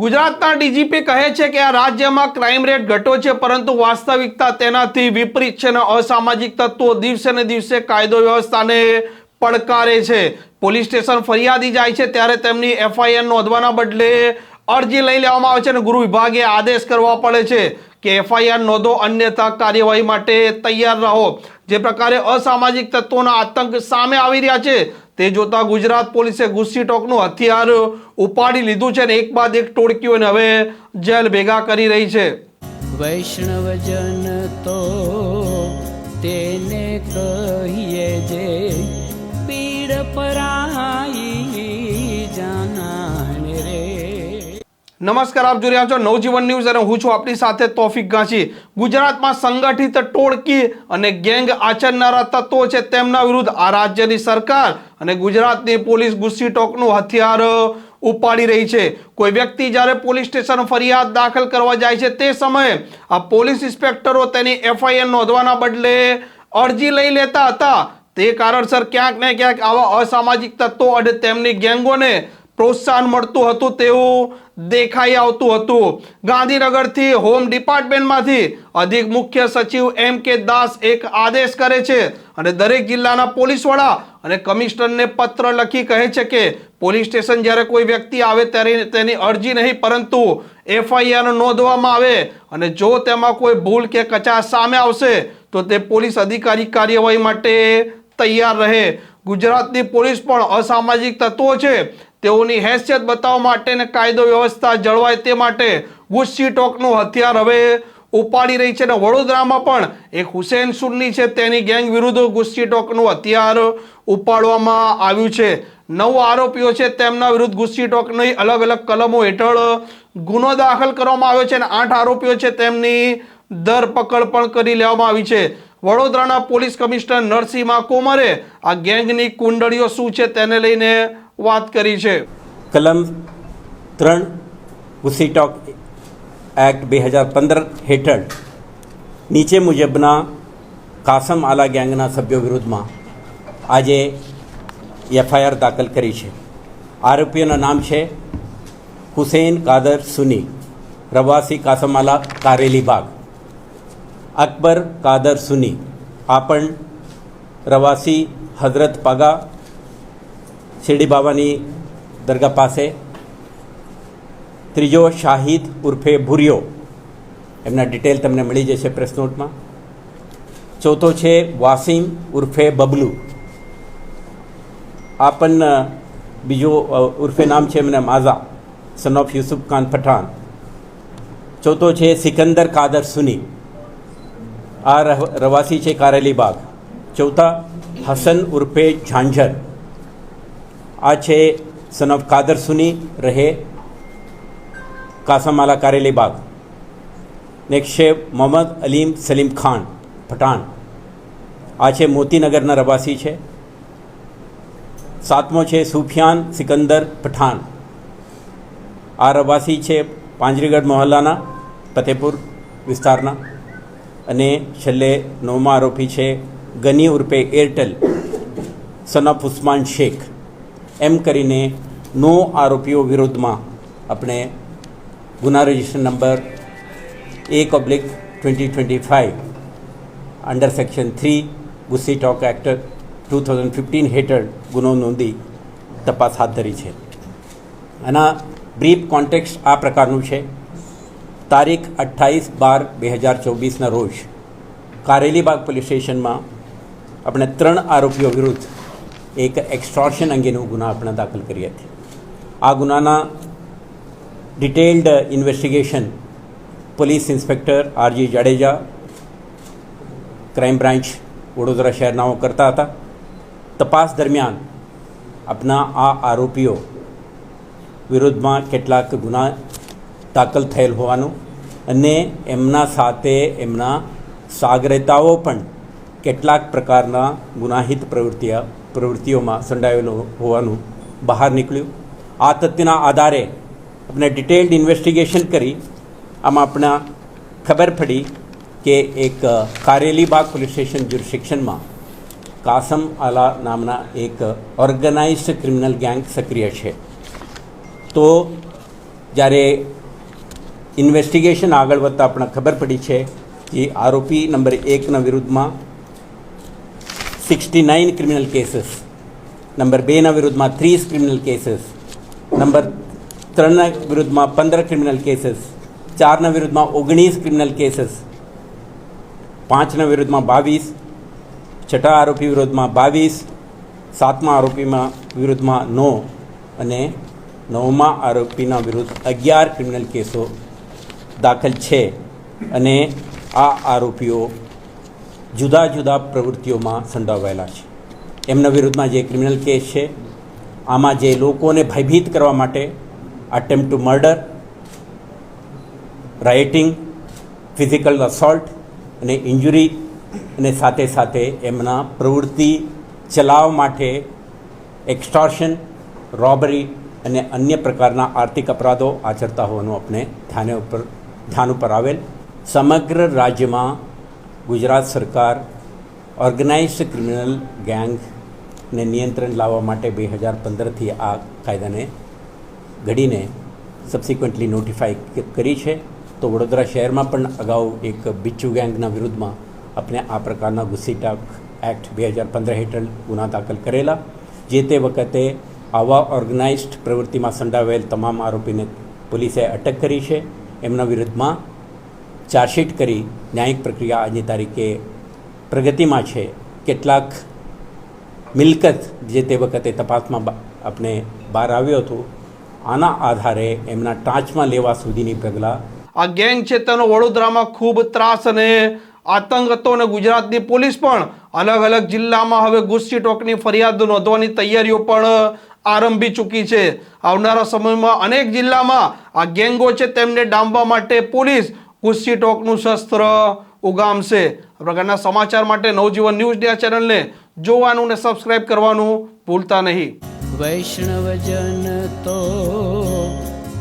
ગુજરાતના ડીજીપી કહે છે કે આ રાજ્યમાં ક્રાઇમ રેટ ઘટ્યો છે, પરંતુ વાસ્તવિકતા તેનાથી વિપરીત છે અને અસામાજિક તત્વો દિવસે ને દિવસે કાયદો વ્યવસ્થાને પડકારે છે. પોલીસ સ્ટેશન ફરિયાદી જાય છે ત્યારે તેમની એફઆઈઆર નોંધવાના બદલે અરજી લઈ લેવામાં આવે છે અને ગૃહ વિભાગે આદેશ કરવા પડે છે કે એફઆઈઆર નોંધો અન્યથા કાર્યવાહી માટે તૈયાર રહો. જે પ્રકારે અસામાજિક તત્વોના આતંક સામે આવી રહ્યા છે તે જોતા ગુજરાત પોલીસે ગુસ્સી ટોકનું હથિયાર ઉપાડી લીધું છે અને એક બાદ એક ટોળકીઓને હવે જેલ ભેગા કરી રહી છે. વૈષ્ણવજન તો તેને કહીએ જે પીડ પરાઈ નમસ્કાર, આપ જોઈ રહ્યા છો નવજીવન ન્યૂઝ અને હું છું આપણી સાથે તોફિક ગાંચી. ગુજરાતમાં સંગઠિત ટોળકી અને ગેંગ આચરનારા તત્વો છે તેમના વિરુદ્ધ આ રાજ્યની સરકાર અને ગુજરાતની પોલીસ ગુસ્સી ટોકનું હથિયાર ઉપાડી રહી છે. કોઈ વ્યક્તિ જ્યારે પોલીસ સ્ટેશન ફરિયાદ દાખલ કરવા જાય છે તે સમયે આ પોલીસ ઇન્સ્પેક્ટરો તેની એફઆઈઆર નોંધવાના બદલે અરજી લઈ લેતા હતા. તે કારણસર ક્યાંક ને ક્યાંક આવા અસામાજિક તત્વો અને તેમની ગેંગોને પ્રોત્સાહન મળતું હતું તેવું દેખાઈ આવતું હતું. ગાંધીનગરથી હોમ ડિપાર્ટમેન્ટમાંથી અધિક મુખ્ય સચિવ એમ કે દાસ એક આદેશ કરે છે અને દરેક જિલ્લાના પોલીસ વડા અને કમિશનરને પત્ર લખી કહે છે કે પોલીસ સ્ટેશન જ્યારે કોઈ વ્યક્તિ આવે ત્યારે તેની અરજી નહીં, પરંતુ એફઆઈઆર નોંધવામાં આવે અને જો તેમાં કોઈ ભૂલ કે કચાશ સામે આવશે, તો તે પોલીસ અધિકારી કાર્યવાહી માટે તૈયાર રહે. ગુજરાતની પોલીસ પણ અસામાજિક તત્વો છે. તેઓની હેસિયત બતાવવા માટે અને કાયદો વ્યવસ્થા જળવાય તે માટે ગુસ્સી ટોકનું હથિયાર હવે ઉપાડી રહી છે અને વડોદરામાં પણ એક હુસેન સુન્ની છે તેની ગેંગ વિરુદ્ધ ગુસ્સી ટોકનું હથિયાર ઉપાડવામાં આવ્યું છે. નવ આરોપીઓ છે તેમના વિરુદ્ધ ગુસ્સી ટોકની અલગ અલગ કલમો હેઠળ ગુનો દાખલ કરવામાં આવ્યો છે અને આઠ આરોપીઓ છે તેમની ધરપકડ પણ કરી લેવામાં આવી છે. વડોદરાના પોલીસ કમિશનર નરસિંહ કોમરે આ ગેંગની કુંડળીઓ શું છે તેને લઈને વાત કરી છે. કલમ ત્રણ ઉસીટોક એક્ટ બે હજાર પંદર હેઠળ નીચે મુજબના કાસમ આલા ગેંગના સભ્યો વિરુદ્ધમાં આજે એફઆઈઆર દાખલ કરી છે. આરોપીઓના નામ છે હુસૈન કાદર સુની રવાસી કાસમાલા કારેલી બાગ, અકબર કાદર સુની આ પણ પ્રવાસી હઝરત પાગા શિરડી બાબાની દરગાહ પાસે ત્રીજો શાહિદ ઉર્ફે ભૂરિયો. એમના ડિટેલ તમને મળી જશે પ્રેસ નોટમાં ચોથો છે વાસીમ ઉર્ફે બબલુ. આ પણ બીજો ઉર્ફે નામ છે એમને માઝા સન ઓફ યુસુફ ખાન પઠાણ. ચોથો છે સિકંદર કાદર સુની. આ રવાસી છે કારેલી બાગ ચોથા હસન ઉર્ફે ઝાંઝર. આ છે સન ઓફ કાદર સુની રહે કાસામાલા કારેલી બાગ. નેક્સ્ટ છે મોહમ્મદ અલીમ સલીમ ખાન, પઠાણ. આ છે મોતીનગરના રવાસી છે. સાતમો છે સુફિયાન સિકંદર, પઠાણ. આ રવાસી છે પાંજરીગઢ મોહલ્લાના, ફતેપુર વિસ્તારના. અને છેલ્લે નવમા આરોપી છે ગની ઉર્ફે Airtel son of Usman Shaikh. એમ કરીને નો આરોપીઓ વિરુદ્ધમાં આપણે ગુના રજિસ્ટર નંબર એક oblique twenty twenty five under section three ગુસ્સી ટોક એક્ટ ટુ થાઉઝન્ડ ફિફ્ટીન હેઠળ ગુનો નોંધી તપાસ હાથ ધરી છે. આના બ્રીફ કોન્ટેક્સ્ટ આ પ્રકારનું છે. તારીખ અઠ્ઠાવીસ બાર બે હજાર ચોવીસના રોજ કારેલીબાગ પોલીસ સ્ટેશનમાં આપણે ત્રણ આરોપીઓ વિરુદ્ધ એક એક્સ્ટ્રોર્શન અંગેનો ગુના આપણે દાખલ કરી હતી આ ગુનાના detailed investigation police inspector R G Jadeja crime branch Vadodara શહેરનાઓ કરતા હતા. તપાસ દરમિયાન આપના આ આરોપીઓ વિરુદ્ધમાં કેટલાક ગુના દાખલ થયેલ હોવાનું અને એમના સાથે એમના સાગરેતાઓ પણ કેટલાક પ્રકારના ગુનાહિત પ્રવૃત્તિઓ પ્રવૃત્તિઓમાં સંડાયેલો હોવાનું બહાર નીકળ્યું. આ તથ્યના આધારે આપણે ડિટેલ્ડ ઇન્વેસ્ટિગેશન કરી. આમાં આપણા ખબર પડી કે એક કારેલીબાગ પોલીસ સ્ટેશન જ્યુરિસ્ડિક્શનમાં કાસમ આલા નામના એક ઓર્ગેનાઇઝડ ક્રિમિનલ ગેંગ સક્રિય છે. તો જ્યારે ઇન્વેસ્ટિગેશન આગળ વધતા આપણે ખબર પડી છે કે આરોપી નંબર એકના વિરુદ્ધમાં sixty nine criminal cases number બેના વિરુદ્ધમાં ત્રીસ ક્રિમિનલ કેસીસ નંબર ત્રણના વિરુદ્ધમાં પંદર ક્રિમિનલ કેસીસ ચારના વિરુદ્ધમાં ઓગણીસ ક્રિમિનલ કેસીસ પાંચના વિરુદ્ધમાં બાવીસ છઠ્ઠા આરોપી વિરુદ્ધમાં બાવીસ સાતમા આરોપીમાં વિરુદ્ધમાં નો અને નવમા આરોપીના વિરુદ્ધ અગિયાર ક્રિમિનલ કેસો દાખલ છે અને આ આરોપીઓ જુદા જુદા પ્રવૃત્તિઓમાં સંડોવાયેલા છે. એમના વિરુદ્ધમાં જે ક્રિમિનલ કેસ છે, આમાં જે લોકોને ભયભીત કરવા માટે attempt to murder rioting physical assault અને ઇન્જુરી અને સાથે સાથે એમના પ્રવૃત્તિ ચલાવવા માટે એક્સ્ટોર્શન રોબરી અને અન્ય પ્રકારના આર્થિક અપરાધો આચરતા હોવાનું આપણે ધ્યાને ઉપર, ધ્યાન ઉપર આવેલ સમગ્ર રાજ્યમાં ગુજરાત સરકાર ઓર્ગેનાઇઝ્ડ ક્રિમિનલ ગેંગને નિયંત્રણ લાવવા માટે બે હજાર પંદરથી આ કાયદાને ઘડીને સબસિક્વન્ટલી નોટિફાઈ કરી છે. તો વડોદરા શહેરમાં પણ અગાઉ એક બિચ્ચુ ગેંગના વિરુદ્ધમાં આપણે આ પ્રકારના ગુસ્સીટાક એક્ટ બે હજાર પંદર હેઠળ ગુના દાખલ કરેલા. જે તે વખતે આવા ઓર્ગેનાઇઝ્ડ પ્રવૃત્તિમાં સંડાવેલ તમામ આરોપીને પોલીસે અટક કરી છે. એમના વિરુદ્ધમાં ચાર્જશીટ કરી ન્યાયિક પ્રક્રિયા આજની તારીખે પ્રગતિમાં છે. કેટલાક મિલકત જે તે વખતે તપાસમાં આપણે બહાર આવ્યો હતો, આના આધારે એમના ટાંચમાં લેવા સુધીની પગલાં આ ગેંગ છે તેનો વડોદરામાં ખૂબ ત્રાસ અને આતંક હતો અને ગુજરાતની પોલીસ પણ અલગ અલગ જિલ્લામાં હવે ગુસ્સી ટોકની ફરિયાદ નોંધવાની તૈયારીઓ પણ આરંભી ચૂકી છે. આવનારા સમયમાં અનેક જિલ્લામાં આ ગેંગો છે તેમને ડામવા માટે પોલીસ કુસ્સી ટોકનું શસ્ત્ર ઉગામશે. આ પ્રકારના સમાચાર માટે નવજીવન ન્યૂઝ ડે ચેનલને જોવાનું ને સબસ્ક્રાઇબ કરવાનું ભૂલતા નહીં. વૈષ્ણવજન તો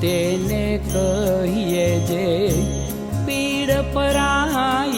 તેને કહીએ જે પીડ પરાય